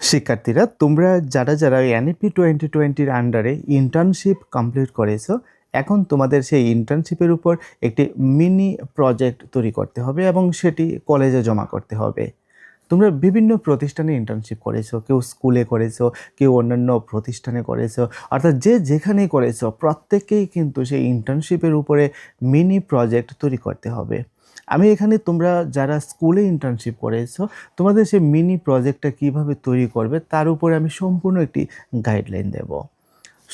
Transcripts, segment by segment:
শিক্ষার্থীরা, তোমরা যারা যারা এনইপি টোয়েন্টি টোয়েন্টির আন্ডারে ইন্টার্নশিপ কমপ্লিট করেছ, এখন তোমাদের সেই ইন্টার্নশিপের উপর একটি মিনি প্রজেক্ট তৈরি করতে হবে এবং সেটি কলেজে জমা করতে হবে। তোমরা বিভিন্ন প্রতিষ্ঠানে ইন্টার্নশিপ করেছ, কেউ স্কুলে করেছ, কেউ অন্যান্য প্রতিষ্ঠানে করেছ, অর্থাৎ যে যেখানেই করেছ, প্রত্যেকেই কিন্তু সেই ইন্টার্নশিপের উপরে মিনি প্রজেক্ট তৈরি করতে হবে। আমি এখানে তোমরা যারা স্কুলে ইন্টার্নশিপ করেছ, তোমাদের সেই মিনি প্রজেক্টটা কীভাবে তৈরি করবে, তার উপরে আমি সম্পূর্ণ একটি গাইডলাইন দেব।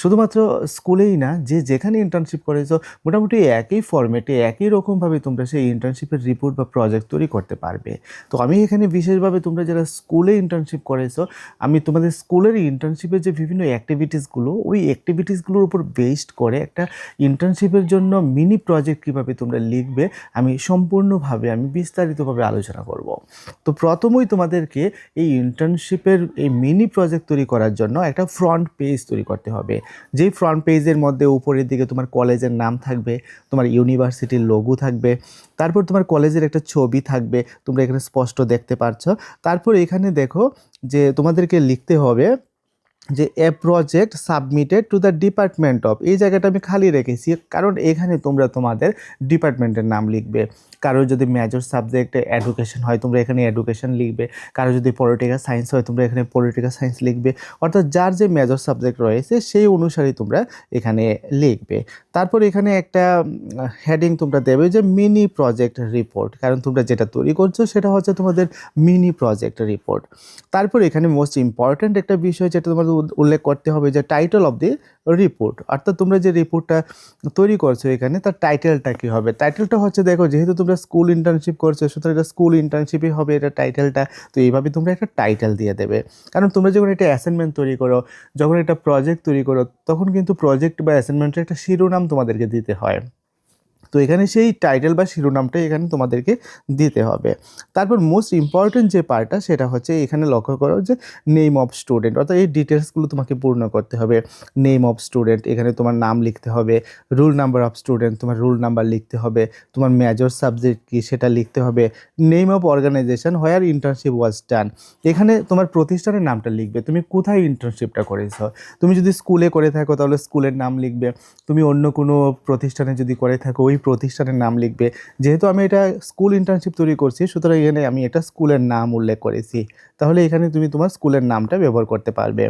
শুধুমাত্র স্কুলেই না, যে যেখানে ইন্টার্নশিপ করেছ মোটামুটি একই ফর্মেটে একই রকমভাবে তোমরা সেই ইন্টার্নশিপের রিপোর্ট বা প্রজেক্ট তৈরি করতে পারবে। তো আমি এখানে বিশেষভাবে তোমরা যারা স্কুলে ইন্টার্নশিপ করেছ আমি তোমাদের স্কুলের ইন্টার্নশিপের যে বিভিন্ন অ্যাক্টিভিটিসগুলো ওই অ্যাক্টিভিটিসগুলোর উপর বেসড করে একটা ইন্টার্নশিপের জন্য মিনি প্রজেক্ট কীভাবে তোমরা লিখবে, আমি সম্পূর্ণভাবে, আমি বিস্তারিতভাবে আলোচনা করব। তো প্রথমেই তোমাদেরকে এই ইন্টার্নশিপের এই মিনি প্রজেক্ট তৈরি করার জন্য একটা ফ্রন্ট পেজ তৈরি করতে হবে। যেই ফ্রন্ট পেজের মধ্যে উপরের দিকে তোমার কলেজের নাম থাকবে, তোমার ইউনিভার্সিটির লোগো থাকবে, তারপর তোমার কলেজের একটা ছবি থাকবে, তোমরা এখানে স্পষ্ট দেখতে পারছ। তারপর এখানে দেখো যে তোমাদেরকে লিখতে হবে যে a project submitted to the department of এই জায়গাটা আমি খালি রেখেছি, কারণ এখানে তোমরা তোমাদের ডিপার্টমেন্টের নাম লিখবে। কারও যদি মেজর সাবজেক্ট এডুকেশন হয়, তোমরা এখানে এডুকেশন লিখবে। কারও যদি পলিটিক্যাল সায়েন্স হয়, তোমরা এখানে পলিটিক্যাল সায়েন্স লিখবে। অর্থাৎ যার যে মেজর সাবজেক্ট রয়েছে, সেই অনুসারে তোমরা এখানে লিখবে। তারপর এখানে একটা হেডিং তোমরা দেবে যে মিনি প্রজেক্ট রিপোর্ট কারণ তোমরা যেটা তৈরি করছ, সেটা হচ্ছে তোমাদের মিনি প্রজেক্ট রিপোর্ট তারপর এখানে মোস্ট ইম্পর্ট্যান্ট একটা বিষয়, যেটা তোমাদের উল্লেখ করতে হবে যে টাইটেল অফ দি রিপোর্ট অর্থাৎ তোমরা যে রিপোর্টটা তৈরি করছ এখানে, তার টাইটেলটা কী হবে? টাইটেলটা হচ্ছে দেখো, যেহেতু তোমরা স্কুল ইন্টার্নশিপ করছ, সুতরাং এটা স্কুল ইন্টার্নশিপই হবে এটা টাইটেলটা তো এইভাবে তোমরা একটা টাইটেল দিয়ে দেবে। কারণ তোমরা যখন একটা অ্যাসাইনমেন্ট তৈরি করো, যখন একটা প্রজেক্ট তৈরি করো, তখন কিন্তু প্রজেক্ট বা অ্যাসাইনমেন্টের একটা শিরোনাম তোমাদেরকে দিতে হয়। তো এখানে সেই টাইটেল বা শিরোনামটা এখানে তোমাদেরকে দিতে হবে। তারপর মোস্ট ইম্পর্টেন্ট যে পার্টটা সেটা হচ্ছে এখানে লক্ষ্য করো যে নেম অফ স্টুডেন্ট অর্থাৎ এই ডিটেলসগুলো তোমাকে পূর্ণ করতে হবে। নেম অফ স্টুডেন্ট এখানে তোমার নাম লিখতে হবে। রুল নাম্বার অফ স্টুডেন্ট তোমার রুল নাম্বার লিখতে হবে। তোমার মেজর সাবজেক্ট কী সেটা লিখতে হবে। Name of organization where internship was done এখানে তোমার প্রতিষ্ঠানের নামটা লিখবে। তুমি কোথায় ইন্টার্নশিপটা করেছ? তুমি যদি স্কুলে করে থাকো তাহলে স্কুলের নাম লিখবে। তুমি অন্য কোনো প্রতিষ্ঠানে যদি করে থাকো, ওই প্রতিষ্ঠানের নাম লিখবে। যেহেতু আমি এটা স্কুল ইন্টার্নশিপ তৈরি করছি, সুতরাং এখানে আমি এটা স্কুলের নাম উল্লেখ করেছি। তাহলে এখানে তুমি তোমার স্কুলের নামটা ব্যবহার করতে পারবে।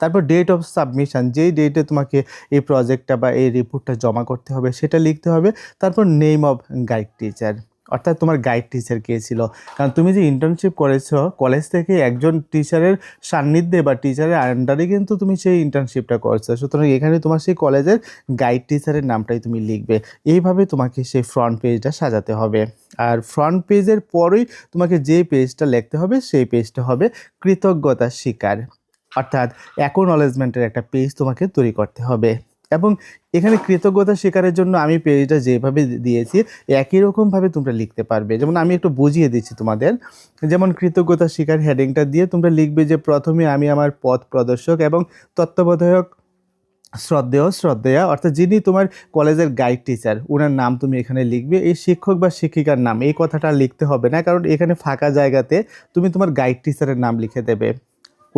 তারপর ডেট অফ সাবমিশন যেই ডেটে তোমাকে এই প্রজেক্টটা বা এই রিপোর্টটা জমা করতে হবে, সেটা লিখতে হবে। তারপর নেম অফ গাইড টিচার অর্থাৎ তোমার গাইড টিচার কে ছিল। কারণ তুমি যে ইন্টার্নশিপ করেছ কলেজ থেকে একজন টিচারের সান্নিধ্যে বা টিচারের আন্ডারে কিন্তু তুমি সেই ইন্টার্নশিপটা করছ। সুতরাং এখানে তোমার সেই কলেজের গাইড টিচারের নামটাই তুমি লিখবে। এইভাবে তোমাকে সেই ফ্রন্ট পেজটা সাজাতে হবে। আর ফ্রন্ট পেজের পরেই তোমাকে যে পেজটা লিখতে হবে, সেই পেজটা হবে কৃতজ্ঞতা স্বীকার। অর্থাৎ অ্যাকোনলেজমেন্টের একটা পেজ তোমাকে তৈরি করতে হবে। এবং এখানে কৃতজ্ঞতা স্বীকারের জন্য আমি পেজটা যেভাবে দিয়েছি, একই রকমভাবে তোমরা লিখতে পারবে। যেমন আমি একটু বুঝিয়ে দিচ্ছি তোমাদের। যেমন কৃতজ্ঞতা স্বীকার হেডিংটা দিয়ে তোমরা লিখবে যে, প্রথমে আমি আমার পথ প্রদর্শক এবং তত্ত্বাবধায়ক শ্রদ্ধেয় শ্রদ্ধেয়া। অর্থাৎ যিনি তোমার কলেজের গাইড টিচার ওনার নাম তুমি এখানে লিখবে। এই শিক্ষক বা শিক্ষিকার নাম, এই কথাটা লিখতে হবে না, কারণ এখানে ফাঁকা জায়গাতে তুমি তোমার গাইড টিচারের নাম লিখে দেবে।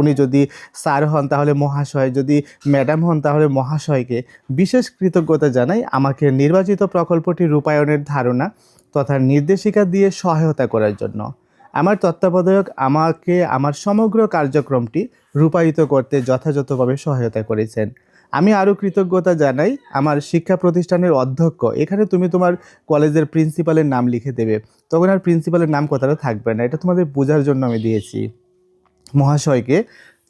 উনি যদি স্যার হন তাহলে মহাশয়, যদি ম্যাডাম হন তাহলে মহাশয়কে বিশেষ কৃতজ্ঞতা জানাই। আমাকে নির্বাচিত প্রকল্পটি রূপায়ণের ধারণা তথা নির্দেশিকা দিয়ে সহায়তা করার জন্য। আমার তত্ত্বাবধায়ক আমাকে আমার সমগ্র কার্যক্রমটি রূপায়িত করতে যথাযথভাবে সহায়তা করেছেন। আমি আরও কৃতজ্ঞতা জানাই, আমার শিক্ষা প্রতিষ্ঠানের অধ্যক্ষ, এখানে তুমি তোমার কলেজের প্রিন্সিপালের নাম লিখে দেবে। তখন আর প্রিন্সিপালের নাম কথাটা থাকবে না, এটা তোমাদের বোঝার জন্য আমি দিয়েছি। মহাশয়কে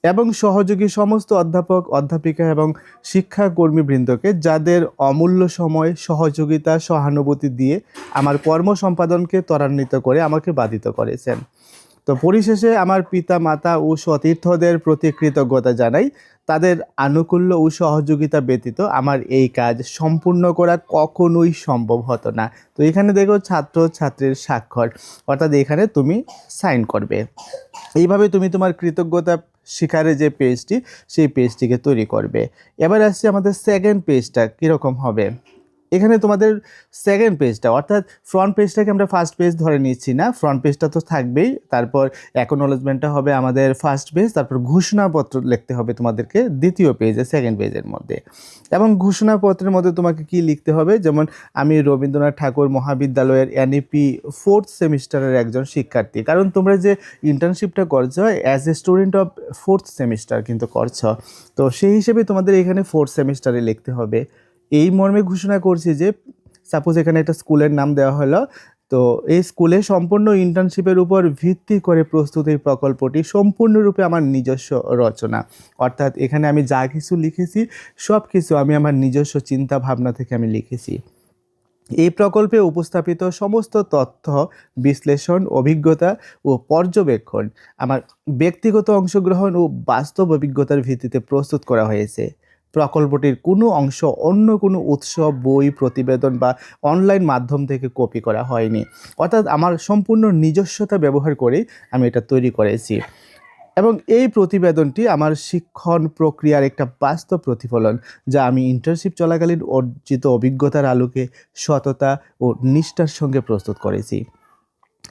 এবং সহযোগী সমস্ত অধ্যাপক, অধ্যাপিকা এবং শিক্ষাকর্মীবৃন্দকে যাদের অমূল্য সময়, সহযোগিতা, সহানুভূতি দিয়ে আমার কর্ম সম্পাদনকে ত্বরান্বিত করে আমাকে বাধিত করেছেন। তো পরিশেষে আমার পিতা, মাতা ও সতীর্থদের প্রতি কৃতজ্ঞতা জানাই। তাদের আনুকূল্য ও সহযোগিতা ব্যতীত আমার এই কাজ সম্পূর্ণ করা কখনোই সম্ভব হতো না। তো এখানে দেখো ছাত্র ছাত্রীর স্বাক্ষর। অর্থাৎ এখানে তুমি সাইন করবে। এইভাবে তুমি তোমার কৃতজ্ঞতা শিকারে যে পেজটি সেই পেজটিকে তৈরি করবে। এবার আসছে আমাদের সেকেন্ড পেজটা কীরকম হবে? এখানে তোমাদের সেকেন্ড পেজটা অর্থাৎ ফ্রন্ট পেজটাকে আমরা ফার্স্ট পেজ ধরে নিচ্ছি না। ফ্রন্ট পেজটা তো থাকবেই। তারপর অ্যাকনোলেজমেন্টটা হবে আমাদের ফার্স্ট পেজ তারপর ঘোষণাপত্র লিখতে হবে তোমাদেরকে দ্বিতীয় পেজে সেকেন্ড পেজের মধ্যে। এবং ঘোষণাপত্রের মধ্যে তোমাকে কি লিখতে হবে? যেমন, আমি রবীন্দ্রনাথ ঠাকুর মহাবিদ্যালয়ের এনইপি ফোর্থ সেমিস্টারের একজন শিক্ষার্থী। কারণ তোমরা যে ইন্টার্নশিপটা করছ as a student of fourth semester কিন্তু করছ। তো সেই হিসেবে তোমাদের এখানে ফোর্থ সেমিস্টারে লিখতে হবে। এই মর্মে ঘোষণা করছি যে সাপোজ এখানে একটা স্কুলের নাম দেওয়া হলো, তো এই স্কুলে সম্পূর্ণ ইন্টার্নশিপের উপর ভিত্তি করে প্রস্তুত এই প্রকল্পটি সম্পূর্ণরূপে আমার নিজস্ব রচনা। অর্থাৎ এখানে আমি যা কিছু লিখেছি সব কিছু আমি আমার নিজস্ব চিন্তা ভাবনা থেকে আমি লিখেছি। এই প্রকল্পে উপস্থাপিত সমস্ত তথ্য, বিশ্লেষণ, অভিজ্ঞতা ও পর্যবেক্ষণ আমার ব্যক্তিগত অংশগ্রহণ ও বাস্তব অভিজ্ঞতার ভিত্তিতে প্রস্তুত করা হয়েছে। প্রকল্পটির কোনো অংশ, অন্য কোনো উৎসব, বই, প্রতিবেদন বা অনলাইন মাধ্যম থেকে কপি করা হয়নি। অর্থাৎ আমার সম্পূর্ণ নিজস্বতা ব্যবহার করেই আমি এটা তৈরি করেছি। এবং এই প্রতিবেদনটি আমার শিক্ষণ প্রক্রিয়ার একটা বাস্তব প্রতিফলন, যা আমি ইন্টার্নশিপ চলাকালীন অর্জিত অভিজ্ঞতার আলোকে সততা ও নিষ্ঠার সঙ্গে প্রস্তুত করেছি।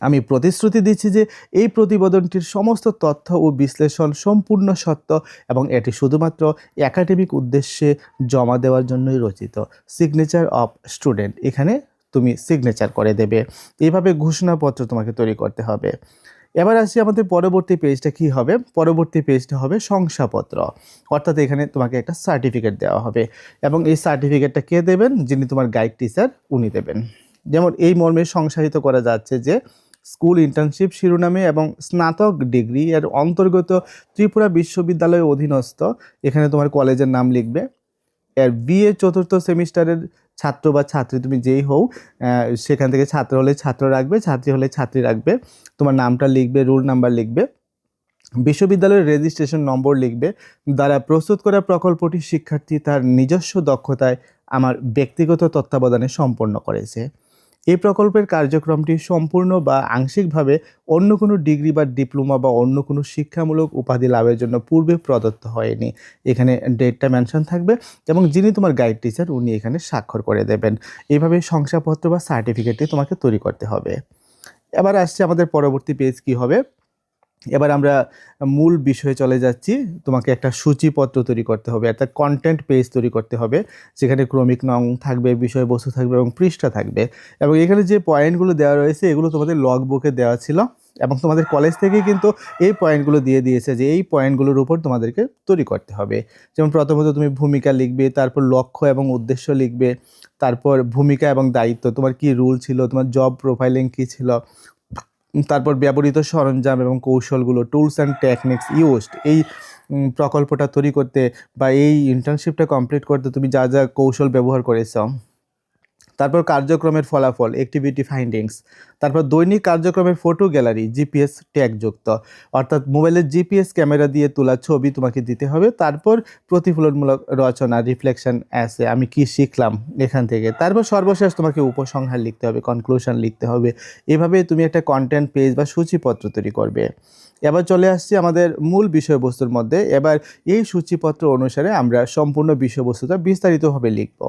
আমি প্রতিশ্রুতি দিচ্ছি যে এই প্রতিবেদনটির সমস্ত তথ্য ও বিশ্লেষণ সম্পূর্ণ সত্য এবং এটি শুধুমাত্র একাডেমিক উদ্দেশ্যে জমা দেওয়ার জন্যই রচিত। সিগনেচার অফ স্টুডেন্ট এখানে তুমি সিগনেচার করে দেবে। এইভাবে ঘোষণাপত্র তোমাকে তৈরি করতে হবে। এবার আসি আমাদের পরবর্তী পেজটা কি হবে? পরবর্তী পেজটা হবে শংসাপত্র। অর্থাৎ এখানে তোমাকে একটা সার্টিফিকেট দেওয়া হবে। এবং এই সার্টিফিকেটটা কে দেবেন? যিনি তোমার গাইড টিচার উনি দেবেন। যেমন এই মর্মে সংসারিত করা যাচ্ছে যে স্কুল ইন্টার্নশিপ শিরোনামে এবং স্নাতক ডিগ্রি এর অন্তর্গত ত্রিপুরা বিশ্ববিদ্যালয়ের অধীনস্থ। এখানে তোমার কলেজের নাম লিখবে। এর বিএ চতুর্থ সেমিস্টারের ছাত্র বা ছাত্রী তুমি যেই হও সেখান থেকে ছাত্র হলে ছাত্র রাখবে, ছাত্রী হলে ছাত্রী রাখবে। তোমার নামটা লিখবে, রুল নাম্বার লিখবে। বিশ্ববিদ্যালয়ের রেজিস্ট্রেশন নম্বর লিখবে। দ্বারা প্রস্তুত করা প্রকল্পটি শিক্ষার্থী তার নিজস্ব দক্ষতায় আমার ব্যক্তিগত তত্ত্বাবধানে সম্পন্ন করেছে। এই প্রকল্পের কার্যক্রমটি সম্পূর্ণ বা আংশিকভাবে অন্য কোনো ডিগ্রি বা ডিপ্লোমা বা অন্য কোনো শিক্ষামূলক উপাধি লাভের জন্য পূর্বে প্রদত্ত হয়নি। এখানে ডেটটা মেনশন থাকবে এবং যিনি তোমার গাইড টিচার, উনি এখানে স্বাক্ষর করে দেবেন। এইভাবে শংসাপত্র বা সার্টিফিকেটটি তোমাকে তৈরি করতে হবে। এবার আসছে আমাদের পরবর্তী পেজ কি হবে? এবার আমরা মূল বিষয়ে চলে যাচ্ছি। তোমাকে একটা সূচিপত্র তৈরি করতে হবে, একটা কন্টেন্ট পেজ তৈরি করতে হবে, যেখানে ক্রমিক নং থাকবে, বিষয়বস্তু থাকবে এবং পৃষ্ঠা থাকবে। এবং এখানে যে পয়েন্টগুলো দেওয়া রয়েছে, এগুলো তোমাদের লগ বুকে দেওয়া ছিল এবং তোমাদের কলেজ থেকে কিন্তু এই পয়েন্টগুলো দিয়ে দিয়েছে যে এই পয়েন্টগুলোর উপর তোমাদেরকে তৈরি করতে হবে। যেমন প্রথমত তুমি ভূমিকা লিখবে, তারপর লক্ষ্য এবং উদ্দেশ্য লিখবে, তারপর ভূমিকা এবং দায়িত্ব, তোমার কি রুল ছিল, তোমার জব প্রোফাইলিং কী ছিল তারপর ব্যবহৃত সরঞ্জাম এবং কৌশলগুলো টুলস অ্যান্ড টেকনিক্স ইউজড এই প্রকল্পটা তৈরি করতে বা এই ইন্টার্নশিপটা কমপ্লিট করতে তুমি যা যা কৌশল ব্যবহার করেছ। তারপর কার্যক্রমের ফলাফল অ্যাক্টিভিটি ফাইন্ডিংস তারপর দৈনিক কার্যক্রমের ফটো গ্যালারি জিপিএস ট্যাগ যুক্ত। অর্থাৎ মোবাইলের জিপিএস ক্যামেরা দিয়ে তোলা ছবি তোমাকে দিতে হবে। তারপর প্রতিফলনমূলক রচনা রিফ্লেকশন অ্যাসে আমি কি শিখলাম এখান থেকে। তারপর সর্বশেষ তোমাকে উপসংহার লিখতে হবে কনক্লুশন লিখতে হবে। এভাবে তুমি একটা কন্টেন্ট পেজ বা সূচিপত্র তৈরি করবে। এবার চলে আসছি আমাদের মূল বিষয়বস্তুর মধ্যে। এবার এই সূচিপত্র অনুসারে আমরা সম্পূর্ণ বিষয়বস্তুটা বিস্তারিতভাবে লিখব।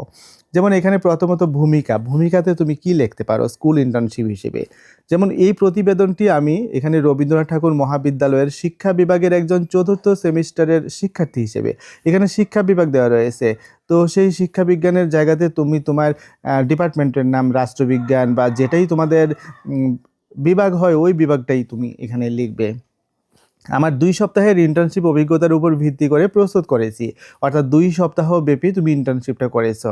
যেমন এখানে প্রথমত ভূমিকা। ভূমিকাতে তুমি কি লিখতে পারো? স্কুল ইন্টার্নশিপ হিসেবে। যেমন এই প্রতিবেদনটি আমি এখানে রবীন্দ্রনাথ ঠাকুর মহাবিদ্যালয়ের শিক্ষা বিভাগের একজন চতুর্থ সেমিস্টারের শিক্ষার্থী হিসেবে। এখানে শিক্ষা বিভাগ দেওয়া রয়েছে। তো সেই শিক্ষা বিজ্ঞানের জায়গাতে তুমি তোমার ডিপার্টমেন্টের নাম রাষ্ট্রবিজ্ঞান বা যেটাই তোমাদের বিভাগ হয়, ওই বিভাগটাই তুমি এখানে লিখবে। আমার দুই সপ্তাহের ইন্টার্নশিপ অভিজ্ঞতার উপর ভিত্তি করে প্রস্তুত করেছি। অর্থাৎ দুই সপ্তাহ ব্যাপী তুমি ইন্টার্নশিপটা করেছ।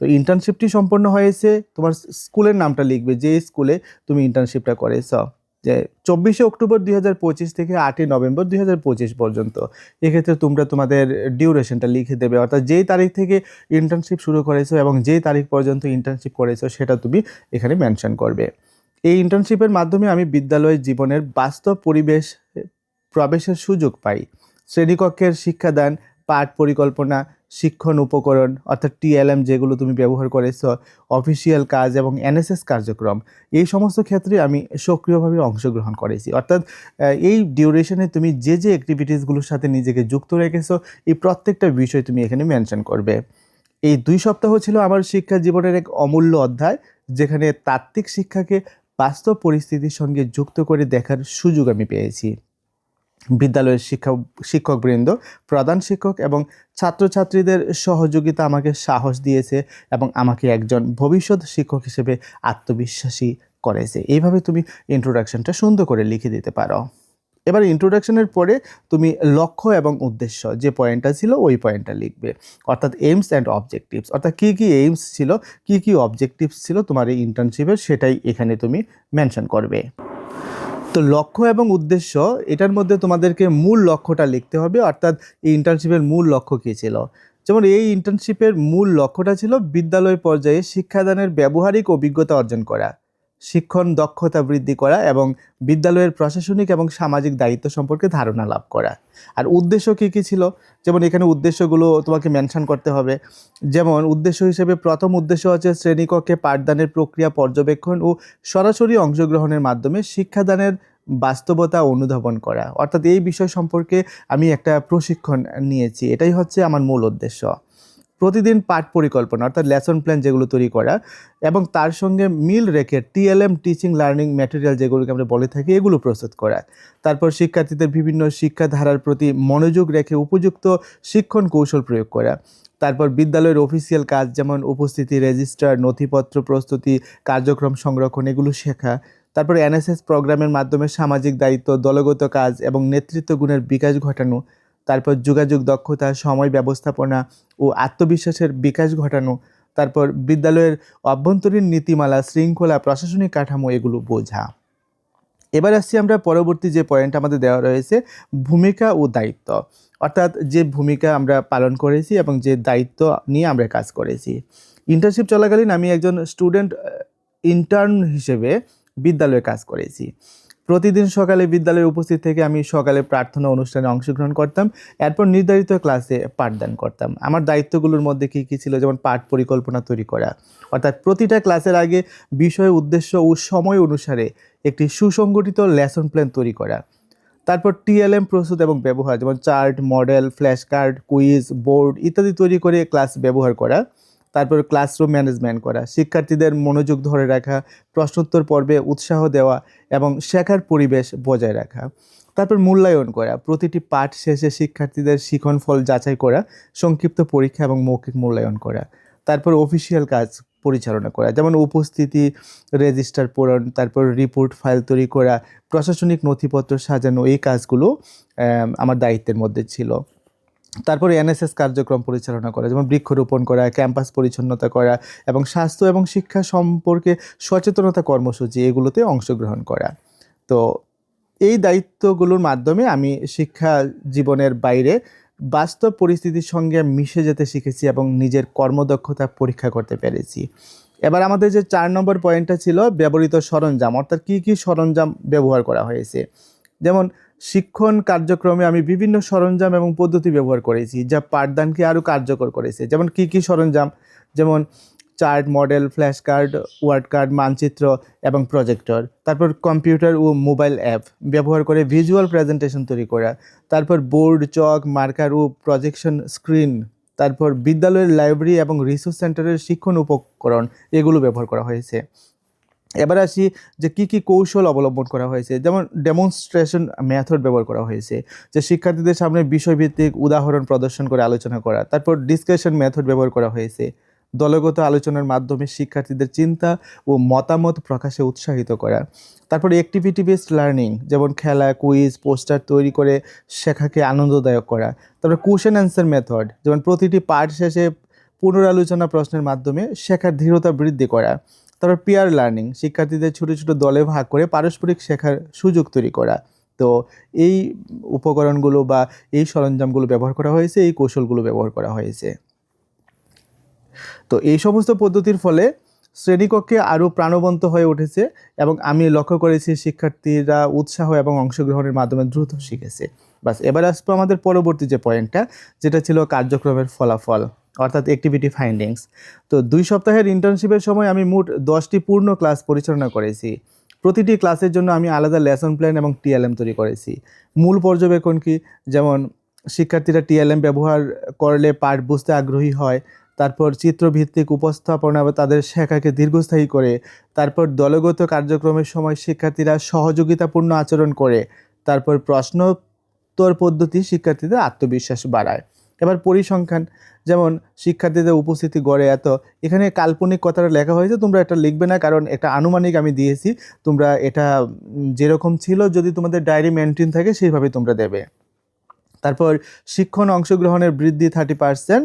তো ইন্টার্নশিপটি সম্পন্ন হয়েছে, তোমার স্কুলের নামটা লিখবে, যে স্কুলে তুমি ইন্টার্নশিপটা করেছ। যে চব্বিশে অক্টোবর দুই হাজার পঁচিশ থেকে আটই নভেম্বর দুই হাজার পঁচিশ পর্যন্ত। এক্ষেত্রে তোমরা তোমাদের ডিউরেশনটা লিখে দেবে। অর্থাৎ যেই তারিখ থেকে ইন্টার্নশিপ শুরু করেছ এবং যেই তারিখ পর্যন্ত ইন্টার্নশিপ করেছ, সেটা তুমি এখানে মেনশন করবে। এই ইন্টার্নশিপের মাধ্যমে আমি বিদ্যালয় জীবনের বাস্তব পরিবেশ প্রবেশের সুযোগ পাই। শ্রেণীকক্ষের শিক্ষাদান, পাঠ পরিকল্পনা, শিক্ষণ উপকরণ, অর্থাৎ টিএলএম যেগুলো তুমি ব্যবহার করেছ, অফিসিয়াল কাজ এবং এনএসএস কার্যক্রম, এই সমস্ত ক্ষেত্রে আমি সক্রিয়ভাবে অংশগ্রহণ করেছি। অর্থাৎ এই ডিউরেশনে তুমি যে যে অ্যাক্টিভিটিসগুলোর সাথে নিজেকে যুক্ত রেখেছো, এই প্রত্যেকটা বিষয় তুমি এখানে মেনশন করবে। এই দুই সপ্তাহ ছিল আমার শিক্ষা জীবনের এক অমূল্য অধ্যায়, যেখানে তাত্ত্বিক শিক্ষাকে বাস্তব পরিস্থিতির সঙ্গে যুক্ত করে দেখার সুযোগ আমি পেয়েছি। বিদ্যালয়ের শিক্ষক শিক্ষকবৃন্দ, প্রধান শিক্ষক এবং ছাত্রছাত্রীদের সহযোগিতা আমাকে সাহস দিয়েছে এবং আমাকে একজন ভবিষ্যৎ শিক্ষক হিসেবে আত্মবিশ্বাসী করেছে। এইভাবে তুমি ইন্ট্রোডাকশনটা সুন্দর করে লিখে দিতে পারো। এবার ইন্ট্রোডাকশনের পরে তুমি লক্ষ্য এবং উদ্দেশ্য, যে পয়েন্টটা ছিল ওই পয়েন্টটা লিখবে। অর্থাৎ এইমস অ্যান্ড অবজেক্টিভস অর্থাৎ কী কী এইমস ছিল, কী কী অবজেক্টিভস ছিল তোমার এই ইন্টার্নশিপের সেটাই এখানে তুমি মেনশন করবে। তো লক্ষ্য এবং উদ্দেশ্য, এটার মধ্যে তোমাদেরকে মূল লক্ষ্যটা লিখতে হবে, অর্থাৎ এই ইন্টার্নশিপের মূল লক্ষ্য কী ছিল? যেমন এই ইন্টার্নশিপের মূল লক্ষ্যটা ছিল বিদ্যালয় পর্যায়ে শিক্ষাদানের ব্যবহারিক অভিজ্ঞতা অর্জন করা। শিক্ষণ, দক্ষতা বৃদ্ধি করা এবং বিদ্যালয়ের প্রশাসনিক এবং সামাজিক দায়িত্ব সম্পর্কে ধারণা লাভ করা। আর উদ্দেশ্য কী কী ছিল? যেমন এখানে উদ্দেশ্যগুলো তোমাকে মেনশন করতে হবে। যেমন উদ্দেশ্য হিসেবে প্রথম উদ্দেশ্য হচ্ছে শ্রেণীকক্ষে পাঠদানের প্রক্রিয়া পর্যবেক্ষণ ও সরাসরি অংশগ্রহণের মাধ্যমে শিক্ষাদানের বাস্তবতা অনুধাবন করা। অর্থাৎ এই বিষয় সম্পর্কে আমি একটা প্রশিক্ষণ নিয়েছি। এটাই হচ্ছে আমার মূল উদ্দেশ্য। প্রতিদিন পাঠ পরিকল্পনা, অর্থাৎ লেসন প্ল্যান যেগুলো তৈরি করা এবং তার সঙ্গে মিল রেখে টিএলএম টিচিং লার্নিং ম্যাটেরিয়াল যেগুলোকে আমরা বলে থাকি, এগুলো প্রস্তুত করা। তারপর শিক্ষার্থীদের বিভিন্ন শিক্ষাধারার প্রতি মনোযোগ রেখে উপযুক্ত শিক্ষণ কৌশল প্রয়োগ করা। তারপর বিদ্যালয়ের অফিসিয়াল কাজ যেমন উপস্থিতি রেজিস্টার নথিপত্র প্রস্তুতি, কার্যক্রম সংরক্ষণ, এগুলো শেখা। তারপর এনএসএস প্রোগ্রামের মাধ্যমে সামাজিক দায়িত্ব, দলগত কাজ এবং নেতৃত্ব গুণের বিকাশ ঘটানো। তারপর যোগাযোগ দক্ষতা, সময় ব্যবস্থাপনা ও আত্মবিশ্বাসের বিকাশ ঘটানো, তারপর বিদ্যালয়ের অভ্যন্তরীণ নীতিমালা, শৃঙ্খলা, প্রশাসনিক কাঠামো এগুলো বোঝা। এবার আসছি আমরা পরবর্তী যে পয়েন্ট আমাদের দেওয়া রয়েছে, ভূমিকা ও দায়িত্ব। অর্থাৎ যে ভূমিকা আমরা পালন করেছি এবং যে দায়িত্ব নিয়ে আমরা কাজ করেছি। ইন্টার্নশিপ চলাকালীন আমি একজন স্টুডেন্ট ইন্টার্ন হিসেবে বিদ্যালয়ে কাজ করেছি। প্রতিদিন সকালে বিদ্যালয়ে উপস্থিত থেকে আমি সকালে প্রার্থনা অনুষ্ঠানে অংশগ্রহণ করতাম। এরপর নির্ধারিত ক্লাসে পাঠদান করতাম। আমার দায়িত্বগুলোর মধ্যে কী কী ছিল? যেমন পাঠ পরিকল্পনা তৈরি করা। অর্থাৎ প্রতিটা ক্লাসের আগে বিষয়, উদ্দেশ্য ও সময় অনুসারে একটি সুসংগঠিত লেসন প্ল্যান তৈরি করা। তারপর টিএলএম প্রস্তুত এবং ব্যবহার, যেমন chart, model, flash card, quiz, board ইত্যাদি তৈরি করে ক্লাস ব্যবহার করা। তারপর ক্লাসরুম ম্যানেজমেন্ট করা, শিক্ষার্থীদের মনোযোগ ধরে রাখা, প্রশ্নোত্তর পর্বে উৎসাহ দেওয়া এবং শেখার পরিবেশ বজায় রাখা। তারপর মূল্যায়ন করা, প্রতিটি পাঠ শেষে শিক্ষার্থীদের শিখন ফল যাচাই করা, সংক্ষিপ্ত পরীক্ষা এবং মৌখিক মূল্যায়ন করা। তারপর অফিসিয়াল কাজ পরিচালনা করা, যেমন উপস্থিতি রেজিস্টার পূরণ, তারপর রিপোর্ট ফাইল তৈরি করা, প্রশাসনিক নথিপত্র সাজানো, এই কাজগুলো আমার দায়িত্বের মধ্যে ছিল। তারপরে এনএসএস কার্যক্রম পরিচালনা করা, যেমন বৃক্ষরোপণ করা, ক্যাম্পাস পরিচ্ছন্নতা করা, এবং স্বাস্থ্য এবং শিক্ষা সম্পর্কে সচেতনতা কর্মসূচি এগুলোতে অংশগ্রহণ করা। তো এই দায়িত্বগুলোর মাধ্যমে আমি শিক্ষা জীবনের বাইরে বাস্তব পরিস্থিতির সঙ্গে মিশে যেতে শিখেছি এবং নিজের কর্মদক্ষতা পরীক্ষা করতে পেরেছি। এবার আমাদের যে চার নম্বর পয়েন্টটা ছিল ব্যবহৃত সরঞ্জাম, অর্থাৎ কী কী সরঞ্জাম ব্যবহার করা হয়েছে। যেমন শিক্ষণ কার্যক্রমে আমি বিভিন্ন সরঞ্জাম এবং পদ্ধতি ব্যবহার করেছি, যা পাঠদানকে আরও কার্যকর করেছে। যেমন কী কী সরঞ্জাম? যেমন chart, model flash card word card মানচিত্র এবং প্রজেক্টর। তারপর কম্পিউটার ও মোবাইল অ্যাপ ব্যবহার করে ভিজুয়াল প্রেজেন্টেশন তৈরি করা। তারপর বোর্ড, চক, মার্কার ও প্রজেকশন স্ক্রিন। তারপর বিদ্যালয়ের লাইব্রেরি এবং রিসোর্স সেন্টারের শিক্ষণ উপকরণ, এগুলো ব্যবহার করা হয়েছে। এবার আসি যে কি কি কৌশল অবলম্বন করা হয়েছে। যেমন ডেমনস্ট্রেশন মেথড ব্যবহার করা হয়েছে, যে শিক্ষার্থীদের সামনে বিষয়ভিত্তিক উদাহরণ প্রদর্শন করে আলোচনা করা, তারপর ডিসকাশন মেথড ব্যবহার করা হয়েছে, দলগত আলোচনার মাধ্যমে শিক্ষার্থীদের চিন্তা ও মতামত প্রকাশে উৎসাহিত করা, তারপর অ্যাক্টিভিটি বেসড লার্নিং যেমন খেলা কুইজ পোস্টার তৈরি করে শেখাকে আনন্দদায়ক করা, তারপর কোশ্চেন অ্যান্সার মেথড যেমন প্রতিটি পাঠ শেষে পুনরালোচনা প্রশ্নের মাধ্যমে শেখার দৃঢ়তা বৃদ্ধি করা তারপর পিয়ার লার্নিং শিক্ষার্থীদের ছোটো ছোটো দলে ভাগ করে পারস্পরিক শেখার সুযোগ তৈরি করা। তো এই উপকরণগুলো বা এই সরঞ্জামগুলো ব্যবহার করা হয়েছে, এই কৌশলগুলো ব্যবহার করা হয়েছে। তো এই সমস্ত পদ্ধতির ফলে শ্রেণীকক্ষে আরও প্রাণবন্ত হয়ে উঠেছে এবং আমি লক্ষ্য করেছি শিক্ষার্থীরা উৎসাহ এবং অংশগ্রহণের মাধ্যমে দ্রুত শিখেছে। বাস, এবার আসব আমাদের পরবর্তী যে পয়েন্টটা যেটা ছিল কার্যক্রমের ফলাফল। অর্থাৎ অ্যাক্টিভিটি ফাইন্ডিংস তো দুই সপ্তাহের ইন্টার্নশিপের সময় আমি মোট দশটি পূর্ণ ক্লাস পরিচালনা করেছি। প্রতিটি ক্লাসের জন্য আমি আলাদা লেসন প্ল্যান এবং টিএলএম তৈরি করেছি। মূল পর্যবেক্ষণ কি? যেমন শিক্ষার্থীরা টিএলএম ব্যবহার করলে পাঠ বুঝতে আগ্রহী হয়, তারপর চিত্রভিত্তিক উপস্থাপনা বা তাদের শেখাকে দীর্ঘস্থায়ী করে, তারপর দলগত কার্যক্রমের সময় শিক্ষার্থীরা সহযোগিতাপূর্ণ আচরণ করে, তারপর প্রশ্নোত্তর পদ্ধতি শিক্ষার্থীদের আত্মবিশ্বাস বাড়ায়। এবার পরিসংখ্যান, যেমন শিক্ষার্থীদের উপস্থিতি গড়ে এত। এখানে কাল্পনিক কথাটা লেখা হয়েছে, তোমরা এটা লিখবে না, কারণ এটা আনুমানিক আমি দিয়েছি। তোমরা এটা যেরকম ছিল, যদি তোমাদের ডায়েরি মেনটেন থাকে, সেইভাবে তোমরা দেবে। তারপর শিক্ষণ অংশগ্রহণের বৃদ্ধি থার্টি পার্সেন্ট,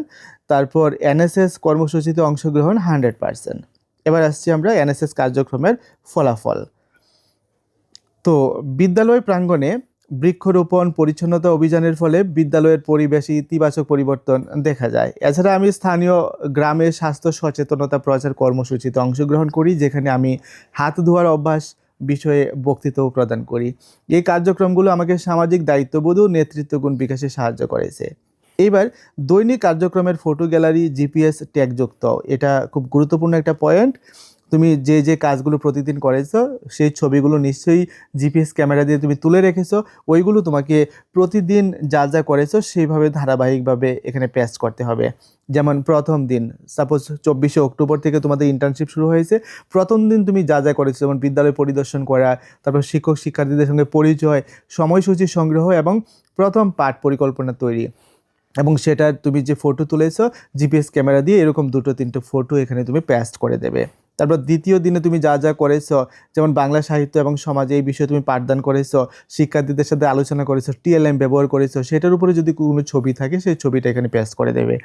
তারপর এনএসএস কর্মসূচিতে অংশগ্রহণ হান্ড্রেড পার্সেন্ট। এবার আসছি আমরা এনএসএস কার্যক্রমের ফলাফল। তো বিদ্যালয় প্রাঙ্গণে বৃক্ষরোপণ পরিচ্ছন্নতা অভিযানের ফলে বিদ্যালয়ের পরিবেশে ইতিবাচক পরিবর্তন দেখা যায়। এছাড়া আমি স্থানীয় গ্রামে স্বাস্থ্য সচেতনতা প্রচার কর্মসূচিতে অংশগ্রহণ করি, যেখানে আমি হাত ধোয়ার অভ্যাস বিষয়ে বক্তৃতাও প্রদান করি। এই কার্যক্রমগুলো আমাকে সামাজিক দায়িত্ববোধ ও নেতৃত্বগুণ বিকাশে সাহায্য করেছে। এইবার দৈনিক কার্যক্রমের ফটো গ্যালারি জিপিএস ট্যাগযুক্ত। এটা খুব গুরুত্বপূর্ণ একটা পয়েন্ট। তুমি যে যে কাজগুলো প্রতিদিন করেছ, সেই ছবিগুলো নিশ্চয়ই জিপিএস ক্যামেরা দিয়ে তুমি তুলে রেখেছো। ওইগুলো তোমাকে প্রতিদিন যা যা করেছ, সেইভাবে ধারাবাহিকভাবে এখানে পেস্ট করতে হবে। যেমন প্রথম দিন সাপোজ চব্বিশে অক্টোবর থেকে তোমাদের ইন্টার্নশিপ শুরু হয়েছে। প্রথম দিন তুমি যা যা করেছ, যেমন বিদ্যালয় পরিদর্শন করা, তারপর শিক্ষক শিক্ষার্থীদের সঙ্গে পরিচয়, সময়সূচি সংগ্রহ এবং প্রথম পাঠ পরিকল্পনা তৈরি। এবং সেটা তুমি যে ফটো তুলেছো, জিপিএস ক্যামেরা দিয়ে এরকম দুটো তিনটে ফটো এখানে তুমি পেস্ট করে দেবে। তারপর দ্বিতীয় দিনে তুমি যা যা করেছ, যেমন বাংলা সাহিত্য এবং সমাজে এই বিষয়ে তুমি পাঠদান করেছ, শিক্ষার্থীদের সাথে আলোচনা করেছ, টিএলএম ব্যবহার করেছ, সেটার উপরে যদি কোনো ছবি থাকে, সেই ছবিটা এখানে পেস্ট করে দেবে।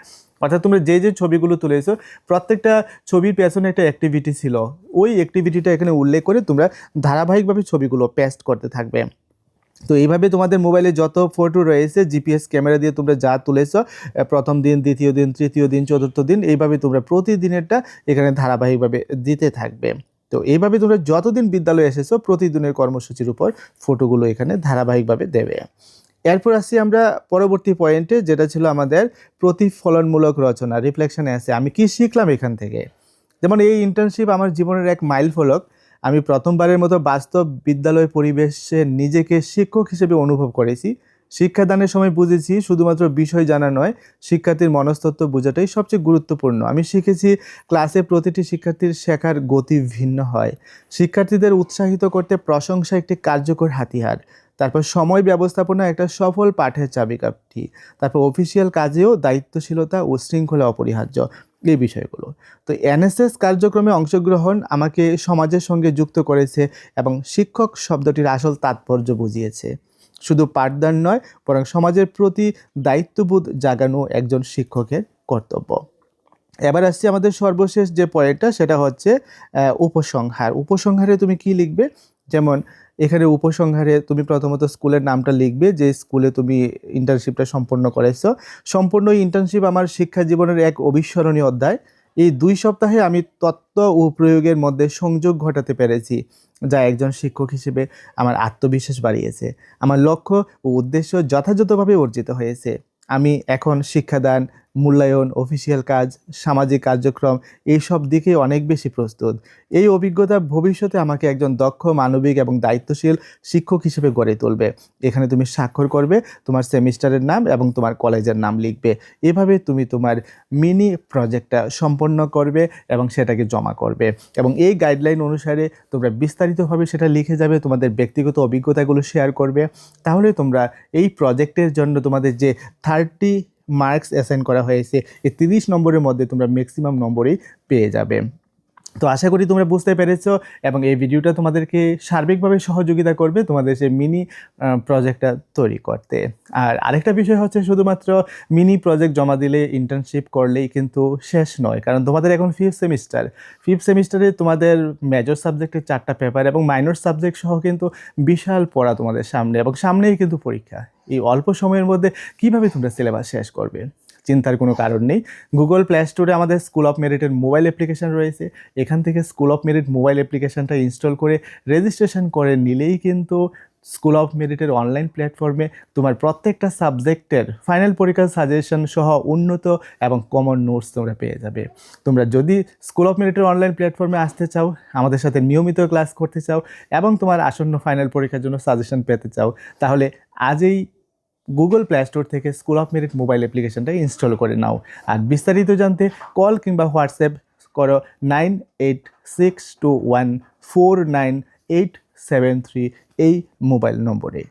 অর্থাৎ তোমরা যে যে ছবিগুলো তুলেছো, প্রত্যেকটা ছবির পেছনে একটা অ্যাক্টিভিটি ছিল। ওই অ্যাক্টিভিটিটা এখানে উল্লেখ করে তোমরা ধারাবাহিকভাবে ছবিগুলো পেস্ট করতে থাকবে। তো এইভাবে তোমাদের মোবাইলে যত ফটো রয়েছে জিপিএস ক্যামেরা দিয়ে তোমরা যা তুলেছো প্রথম দিন, দ্বিতীয় দিন, তৃতীয় দিন, চতুর্থ দিন, এইভাবে তোমরা প্রতিদিনেরটা এখানে ধারাবাহিকভাবে দিতে থাকবে। তো এইভাবে তোমরা যতদিন বিদ্যালয়ে এসেছ, প্রতিদিনের কর্মসূচির উপর ফটোগুলো এখানে ধারাবাহিকভাবে দেবে। এরপর আসি আমরা পরবর্তী পয়েন্টে যেটা ছিল আমাদের প্রতিফলনমূলক রচনা রিফ্লেকশনে আছে আমি কি শিখলাম এখান থেকে? যেমন এই ইন্টার্নশিপ আমার জীবনের এক মাইল ফলক আমি প্রথমবারের মতো বাস্তব বিদ্যালয় পরিবেশে নিজেকে শিক্ষক হিসেবে অনুভব করেছি। শিক্ষাদানের সময় বুঝেছি শুধুমাত্র বিষয় জানা নয়, শিক্ষার্থীর মনস্তত্ত্ব বোঝাটাই সবচেয়ে গুরুত্বপূর্ণ। আমি শিখেছি ক্লাসে প্রতিটি শিক্ষার্থীর শেখার গতি ভিন্ন হয়। শিক্ষার্থীদের উৎসাহিত করতে প্রশংসা একটি কার্যকর হাতিয়ার। তারপর সময় ব্যবস্থাপনা একটা সফল পাঠের চাবিকাঠি, তারপর অফিসিয়াল কাজেও দায়িত্বশীলতা ও শৃঙ্খলা অপরিহার্য, এই বিষয়গুলো। তো এনএসএস কার্যক্রমে অংশগ্রহণ আমাকে সমাজের সঙ্গে যুক্ত করেছে এবং শিক্ষক শব্দটির আসল তাৎপর্য বুঝিয়েছে। শুধু পাঠদান নয়, বরং সমাজের প্রতি দায়িত্ববোধ জাগানো একজন শিক্ষকের কর্তব্য। এবার আসছি আমাদের সর্বশেষ যে পয়েন্টটা, সেটা হচ্ছে উপসংহার। উপসংহারে তুমি কি লিখবে? যেমন এখানে উপসংহারে তুমি প্রথমত স্কুলের নামটা লিখবে, যে স্কুলে তুমি ইন্টার্নশিপটা সম্পন্ন করেছ সম্পূর্ণ ইন্টার্নশিপ আমার শিক্ষা জীবনের এক অবিস্মরণীয় অধ্যায়। এই দুই সপ্তাহে আমি তত্ত্ব ও প্রয়োগের মধ্যে সংযোগ ঘটাতে পেরেছি, যা একজন শিক্ষক হিসেবে আমার আত্মবিশ্বাস বাড়িয়েছে। আমার লক্ষ্য ও উদ্দেশ্য যথাযথভাবে অর্জিত হয়েছে। আমি এখন শিক্ষাদান মূল্যায়ন অফিসিয়াল কাজ, সামাজিক কার্যক্রম, এইসব দিকে অনেক বেশি প্রস্তুত। এই অভিজ্ঞতা ভবিষ্যতে আমাকে একজন দক্ষ, মানবিক এবং দায়িত্বশীল শিক্ষক হিসেবে গড়ে তুলবে। এখানে তুমি স্বাক্ষর করবে, তোমার সেমিস্টারের নাম এবং তোমার কলেজের নাম লিখবে। এভাবে তুমি তোমার মিনি প্রজেক্টটা সম্পন্ন করবে এবং সেটাকে জমা করবে। এবং এই গাইডলাইন অনুসারে তোমরা বিস্তারিতভাবে সেটা লিখে যাবে, তোমাদের ব্যক্তিগত অভিজ্ঞতাগুলো শেয়ার করবে। তাহলে তোমরা এই প্রজেক্টের জন্য তোমাদের যে থার্টি মার্কস অ্যাসাইন করা হয়েছে এই তিরিশ নম্বরের মধ্যে তোমরা ম্যাক্সিমাম নম্বরেই পেয়ে যাবে। তো আশা করি তোমরা বুঝতে পেরেছ এবং এই ভিডিওটা তোমাদেরকে সার্বিকভাবে সহযোগিতা করবে তোমাদের সেই মিনি প্রজেক্টটা তৈরি করতে। আর আরেকটা বিষয় হচ্ছে শুধুমাত্র মিনি প্রজেক্ট জমা দিলে ইন্টার্নশিপ করলেই কিন্তু শেষ নয়, কারণ তোমাদের এখন ফিফথ সেমিস্টার ফিফথ সেমিস্টারে তোমাদের মেজর সাবজেক্টের চারটা পেপার এবং মাইনর সাবজেক্ট সহ কিন্তু বিশাল পড়া তোমাদের সামনে এবং সামনেই কিন্তু পরীক্ষা। এই অল্প সময়ের মধ্যে কীভাবে তোমরা সিলেবাস শেষ করবে? চিন্তার কোনো কারণ নেই। গুগল প্লে স্টোরে আমাদের স্কুল অফ মেরিটের মোবাইল অ্যাপ্লিকেশন রয়েছে। এখান থেকে স্কুল অফ মেরিট মোবাইল অ্যাপ্লিকেশনটা ইনস্টল করে রেজিস্ট্রেশন করে নিলেই কিন্তু স্কুল অফ মেরিটের অনলাইন প্ল্যাটফর্মে তোমার প্রত্যেকটা সাবজেক্টের ফাইনাল পরীক্ষার সাজেশন সহ উন্নত এবং কমন নোটস তোমরা পেয়ে যাবে। তোমরা যদি স্কুল অফ মেরিটের অনলাইন প্ল্যাটফর্মে আসতে চাও, আমাদের সাথে নিয়মিত ক্লাস করতে চাও এবং তোমার আসন্ন ফাইনাল পরীক্ষার জন্য সাজেশন পেতে চাও, তাহলে আজই গুগল প্লে স্টোর থেকে স্কুল অফ মেরিট মোবাইল অ্যাপ্লিকেশনটা ইনস্টল করে নাও। আর বিস্তারিত জানতে কল কিংবা হোয়াটসঅ্যাপ করো nine eight six two one four nine eight seven three এই মোবাইল নম্বরে।